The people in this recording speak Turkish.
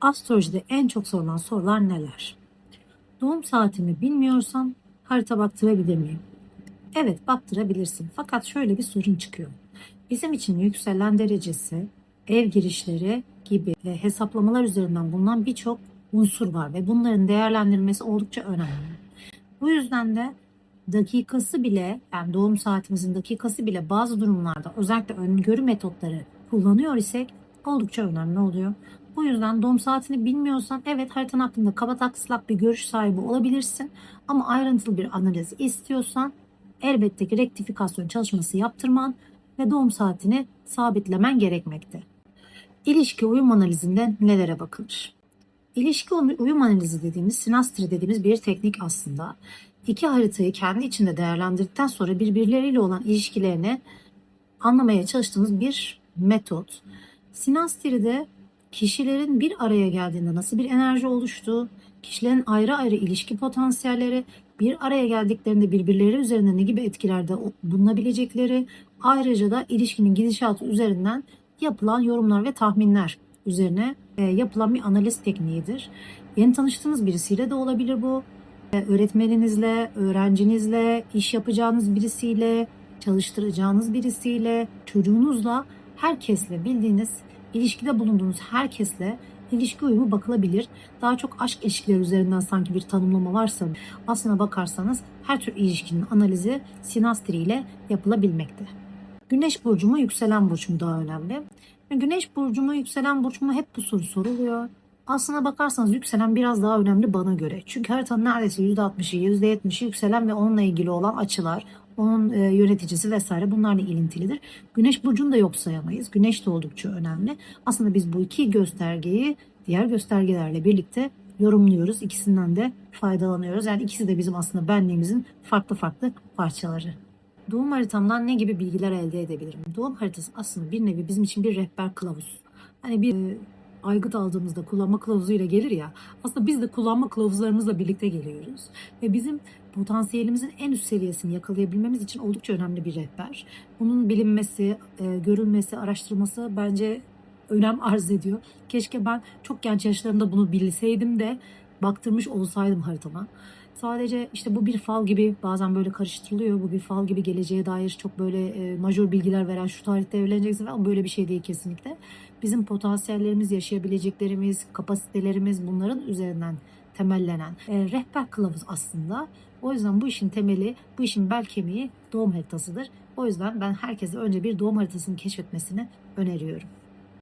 Astrolojide en çok sorulan sorular neler? Doğum saatimi bilmiyorsam harita baktırabilir miyim? Evet baktırabilirsin. Fakat şöyle bir sorun çıkıyor. Bizim için yükselen derecesi, ev girişleri gibi e, hesaplamalar üzerinden bulunan birçok unsur var ve bunların değerlendirilmesi oldukça önemli. Bu yüzden de dakikası bile yani doğum saatimizin dakikası bile bazı durumlarda özellikle öngörü metotları kullanıyor isek oldukça önemli oluyor. Bu yüzden doğum saatini bilmiyorsan evet haritan hakkında kaba taslak bir görüş sahibi olabilirsin ama ayrıntılı bir analiz istiyorsan elbette ki rektifikasyon çalışması yaptırman ve doğum saatini sabitlemen gerekmekte. İlişki uyum analizinde nelere bakılır? İlişki uyum analizi dediğimiz, sinastri dediğimiz bir teknik aslında. İki haritayı kendi içinde değerlendirdikten sonra birbirleriyle olan ilişkilerini anlamaya çalıştığımız bir metot. Sinastri'de kişilerin bir araya geldiğinde nasıl bir enerji oluştuğu, kişilerin ayrı ayrı ilişki potansiyelleri, bir araya geldiklerinde birbirleri üzerinde ne gibi etkilerde bulunabilecekleri, ayrıca da ilişkinin gidişatı üzerinden yapılan yorumlar ve tahminler üzerine e, yapılan bir analiz tekniğidir. Yeni tanıştığınız birisiyle de olabilir bu. E, öğretmeninizle, öğrencinizle, iş yapacağınız birisiyle, çalıştıracağınız birisiyle, çocuğunuzla, herkesle bildiğiniz ilişkide bulunduğunuz herkesle ilişki uyumu bakılabilir. Daha çok aşk ilişkileri üzerinden sanki bir tanımlama varsa aslına bakarsanız her tür ilişkinin analizi sinastri ile yapılabilmekte. Güneş burcu mu yükselen burç daha önemli? Güneş burcu mu yükselen burç mu hep bu soru soruluyor. Aslına bakarsanız yükselen biraz daha önemli bana göre. Çünkü haritanın neredeyse %60'ı, %70'i yükselen ve onunla ilgili olan açılar, onun e, yöneticisi vesaire bunlarla ilintilidir. Güneş burcunu da yok sayamayız. Güneş de oldukça önemli. Aslında biz bu iki göstergeyi diğer göstergelerle birlikte yorumluyoruz. İkisinden de faydalanıyoruz. Yani ikisi de bizim aslında benliğimizin farklı farklı parçaları. Doğum haritamdan ne gibi bilgiler elde edebilirim? Doğum haritası aslında bir nevi bizim için bir rehber kılavuz. Hani bir e, aygıt aldığımızda kullanma kılavuzuyla gelir ya. Aslında biz de kullanma kılavuzlarımızla birlikte geliyoruz. Ve bizim potansiyelimizin en üst seviyesini yakalayabilmemiz için oldukça önemli bir rehber. Bunun bilinmesi, e, görülmesi, araştırılması bence önem arz ediyor. Keşke ben çok genç yaşlarımda bunu bilseydim de baktırmış olsaydım haritama. Sadece işte bu bir fal gibi bazen böyle karıştırılıyor. Bu bir fal gibi geleceğe dair çok böyle e, majör bilgiler veren şu tarihte evleneceksin ama böyle bir şey değil kesinlikle. Bizim potansiyellerimiz, yaşayabileceklerimiz, kapasitelerimiz bunların üzerinden temellenen e, rehber kılavuz aslında. O yüzden bu işin temeli, bu işin bel kemiği doğum haritasıdır. O yüzden ben herkese önce bir doğum haritasını keşfetmesini öneriyorum.